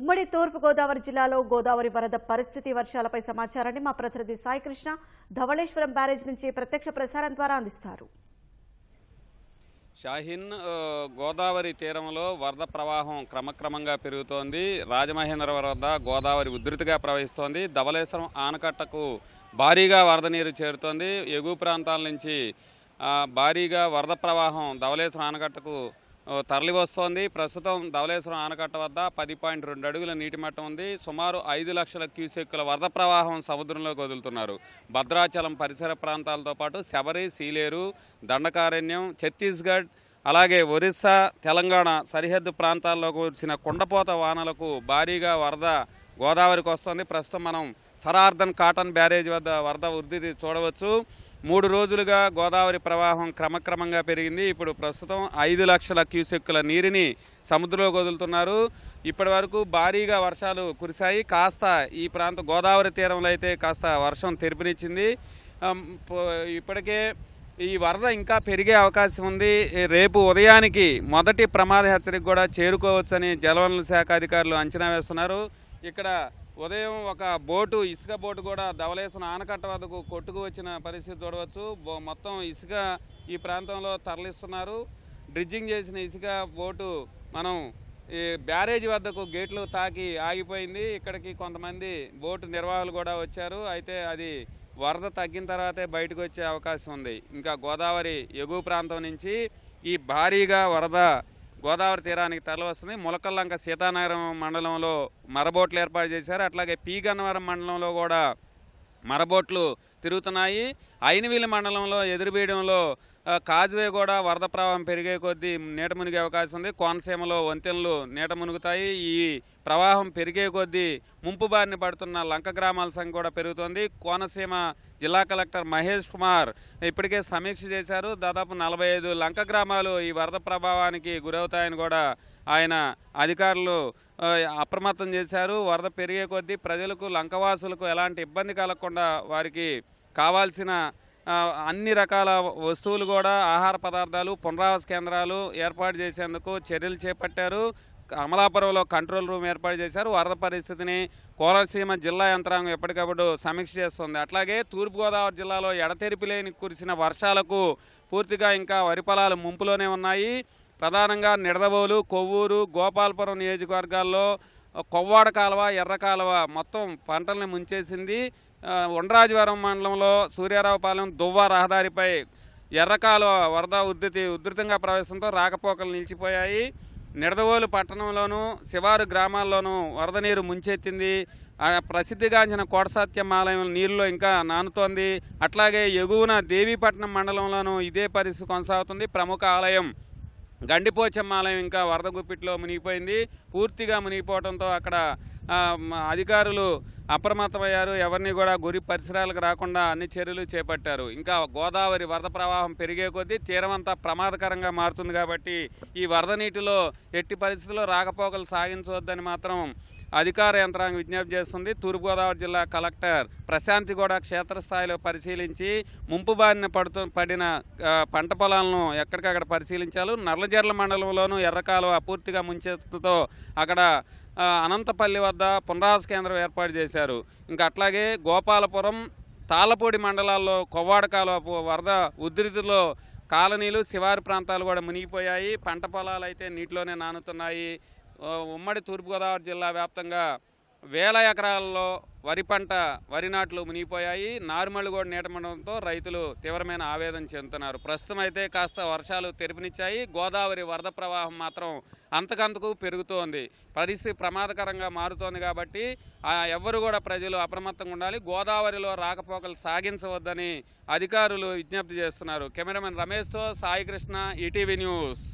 ఉమ్మడి తూర్పు గోదావరి జిల్లాలో గోదావరి వరద పరిస్థితి వర్షాలపై సమాచారాన్ని మా ప్రతినిధి సాయికృష్ణ ధవళేశ్వరం బ్యారేజ్ నుంచి ప్రత్యక్ష ప్రసారం ద్వారా అందిస్తారు. షాహీన్ గోదావరి తీరంలో వరద ప్రవాహం క్రమక్రమంగా పెరుగుతోంది. రాజమహేంద్రవరం వద్ద గోదావరి ఉధృతిగా ప్రవహిస్తోంది. ధవళేశ్వరం ఆనకట్టకు భారీగా వరద నీరు చేరుతోంది. ఎగువ ప్రాంతాల నుంచి భారీగా వరద ప్రవాహం ధవళేశ్వరం ఆనకట్టకు తరలి వస్తోంది. ప్రస్తుతం ధవళేశ్వరం ఆనకట్ట వద్ద పది పాయింట్ రెండు అడుగుల నీటి మట్టం ఉంది. సుమారు ఐదు లక్షల క్యూసెక్కుల వరద ప్రవాహం సముద్రంలోకి వదులుతున్నారు. భద్రాచలం పరిసర ప్రాంతాలతో పాటు శబరి సీలేరు దండకారణ్యం ఛత్తీస్గఢ్ అలాగే ఒరిస్సా తెలంగాణ సరిహద్దు ప్రాంతాల్లోకి వచ్చిన కుండపోత వానలకు భారీగా వరద గోదావరికి వస్తుంది. ప్రస్తుతం మనం సరార్థన్ కాటన్ బ్యారేజ్ వద్ద వరద వృద్ధి చూడవచ్చు. మూడు రోజులుగా గోదావరి ప్రవాహం క్రమక్రమంగా పెరిగింది. ఇప్పుడు ప్రస్తుతం ఐదు లక్షల క్యూసెక్కుల నీరుని సముద్రంలోకి వదులుతున్నారు ఇప్పటి వరకు భారీగా వర్షాలు కురిశాయి. కాస్త ఈ ప్రాంత గోదావరి తీరంలో అయితే కాస్త వర్షం తెరిపినిచ్చింది. ఇప్పటికే ఈ వరద ఇంకా పెరిగే అవకాశం ఉంది. రేపు ఉదయానికి మొదటి ప్రమాద హెచ్చరిక కూడా చేరుకోవచ్చని జలవనరుల శాఖ అధికారులు అంచనా వేస్తున్నారు. ఇక్కడ ఉదయం ఒక బోటు ఇసుక బోటు కూడా ధవలేసిన ఆనకట్ట వద్దకు కొట్టుకు వచ్చిన పరిస్థితి చూడవచ్చు. బో- మొత్తం ఇసుక ఈ ప్రాంతంలో తరలిస్తున్నారు. డ్రిడ్జింగ్ చేసిన ఇసుక బోటు మనం ఈ బ్యారేజ్ వద్దకు గేట్లు తాకి ఆగిపోయింది. ఇక్కడికి కొంతమంది బోటు నిర్వాహకులు కూడా వచ్చారు. అయితే అది వరద తగ్గిన తర్వాతే బయటకు వచ్చే అవకాశం ఉంది. ఇంకా గోదావరి ఎగువ ప్రాంతం నుంచి ఈ భారీగా వరద గోదావరి తీరానికి తరలివస్తుంది. ములకల్లంక సీతానగరం మండలంలో మరబోట్లు ఏర్పాటు చేశారు. అట్లాగే పీ గన్నవరం మండలంలో కూడా మరబోట్లు తిరుగుతున్నాయి. ఐనవీలి మండలంలో ఎదురుబీయడంలో కాజ్వే కూడా వరద ప్రవాహం పెరిగే కొద్దీ నీట మునిగే అవకాశం ఉంది. కోనసీమలో వంతెనలు నీట మునుగుతాయి. ఈ ప్రవాహం పెరిగే కొద్దీ ముంపు బారిన పడుతున్న లంక గ్రామాల సంఖ్య కూడా పెరుగుతోంది. కోనసీమ జిల్లా కలెక్టర్ మహేష్ కుమార్ ఇప్పటికే సమీక్ష చేశారు. దాదాపు నలభై ఐదు లంక గ్రామాలు ఈ వరద ప్రభావానికి గురవుతాయని కూడా ఆయన అధికారులు అప్రమత్తం చేశారు. వరద పెరిగే కొద్దీ ప్రజలకు లంకవాసులకు ఎలాంటి ఇబ్బంది కలగకుండా వారికి కావాల్సిన అన్ని రకాల వస్తువులు కూడా ఆహార పదార్థాలు పునరావాస కేంద్రాలు ఏర్పాటు చేసేందుకు చర్యలు చేపట్టారు. అమలాపురంలో కంట్రోల్ రూమ్ ఏర్పాటు చేశారు. వరద పరిస్థితిని కోనసీమ జిల్లా యంత్రాంగం ఎప్పటికప్పుడు సమీక్ష చేస్తుంది. అట్లాగే తూర్పుగోదావరి జిల్లాలో ఎడతెరిపి లేని కురిసిన వర్షాలకు పూర్తిగా ఇంకా వరి పొలాలు ముంపులోనే ఉన్నాయి. ప్రధానంగా నిడదవోలు కొవ్వూరు గోపాలపురం నియోజకవర్గాల్లో కొవ్వాడ కాలువ ఎర్ర కాలువ మొత్తం పంటల్ని ముంచేసింది. ఉండరాజవరం మండలంలో సూర్యారావుపాలెం దువ్వ రహదారిపై ఎర్ర కాలువ వరద ఉధృతి ఉధృతంగా ప్రవేశంతో రాకపోకలు నిలిచిపోయాయి. నిడదవోలు పట్టణంలోనూ శివారు గ్రామాల్లోనూ వరద నీరు ముంచెత్తింది. ఆ ప్రసిద్ధిగాంచిన కోటసాత్యం ఆలయం నీరులో ఇంకా నానుతోంది. అట్లాగే ఎగువన దేవీపట్నం మండలంలోనూ ఇదే పరిస్థితి కొనసాగుతుంది. ప్రముఖ ఆలయం గండిపోచమ్మ ఆలయం ఇంకా వరద గుప్పిట్లో మునిగిపోయింది. పూర్తిగా మునిగిపోవడంతో అక్కడ అధికారులు అప్రమత్తమయ్యారు. ఎవరిని కూడా గురి పరిసరాలకు రాకుండా అన్ని చర్యలు చేపట్టారు. ఇంకా గోదావరి వరద ప్రవాహం పెరిగే కొద్దీ తీరమంతా ప్రమాదకరంగా మారుతుంది కాబట్టి ఈ వరద నీటిలో ఎట్టి పరిస్థితుల్లో రాకపోకలు సాగించవద్దని మాత్రం అధికార యంత్రాంగం విజ్ఞప్తి చేస్తుంది. తూర్పుగోదావరి జిల్లా కలెక్టర్ ప్రశాంతి కూడా క్షేత్రస్థాయిలో పరిశీలించి ముంపు బారిన పడుతూ పడిన పంట పొలాలను ఎక్కడికక్కడ పరిశీలించారు. నర్లజర్ల మండలంలోనూ ఎర్రకాలువ పూర్తిగా ముంచెత్తుతో అక్కడ అనంతపల్లి వద్ద పునరావాస కేంద్రం ఏర్పాటు చేశారు. ఇంకా అట్లాగే గోపాలపురం తాళ్ళపూడి మండలాల్లో కొవ్వాడ కాలువ వరద ఉధృతిలో కాలనీలు శివారు ప్రాంతాలు కూడా మునిగిపోయాయి. పంట పొలాలు అయితే నీటిలోనే నానుతున్నాయి. ఉమ్మడి తూర్పుగోదావరి జిల్లా వ్యాప్తంగా వేల ఎకరాల్లో వరి పంట వరి నాట్లు మునిగిపోయాయి. నారుమళ్ళు కూడా నీటమడంతో రైతులు తీవ్రమైన ఆవేదన చెందుతున్నారు. ప్రస్తుతం అయితే కాస్త వర్షాలు తెరిపినిచ్చాయి. గోదావరి వరద ప్రవాహం మాత్రం అంతకంతకు పెరుగుతోంది. పరిస్థితి ప్రమాదకరంగా మారుతోంది కాబట్టి ఆ ఎవ్వరు కూడా ప్రజలు అప్రమత్తంగా ఉండాలి. గోదావరిలో రాకపోకలు సాగించవద్దని అధికారులు విజ్ఞప్తి చేస్తున్నారు. కెమెరామెన్ రమేష్తో సాయికృష్ణ ఈటీవీ న్యూస్.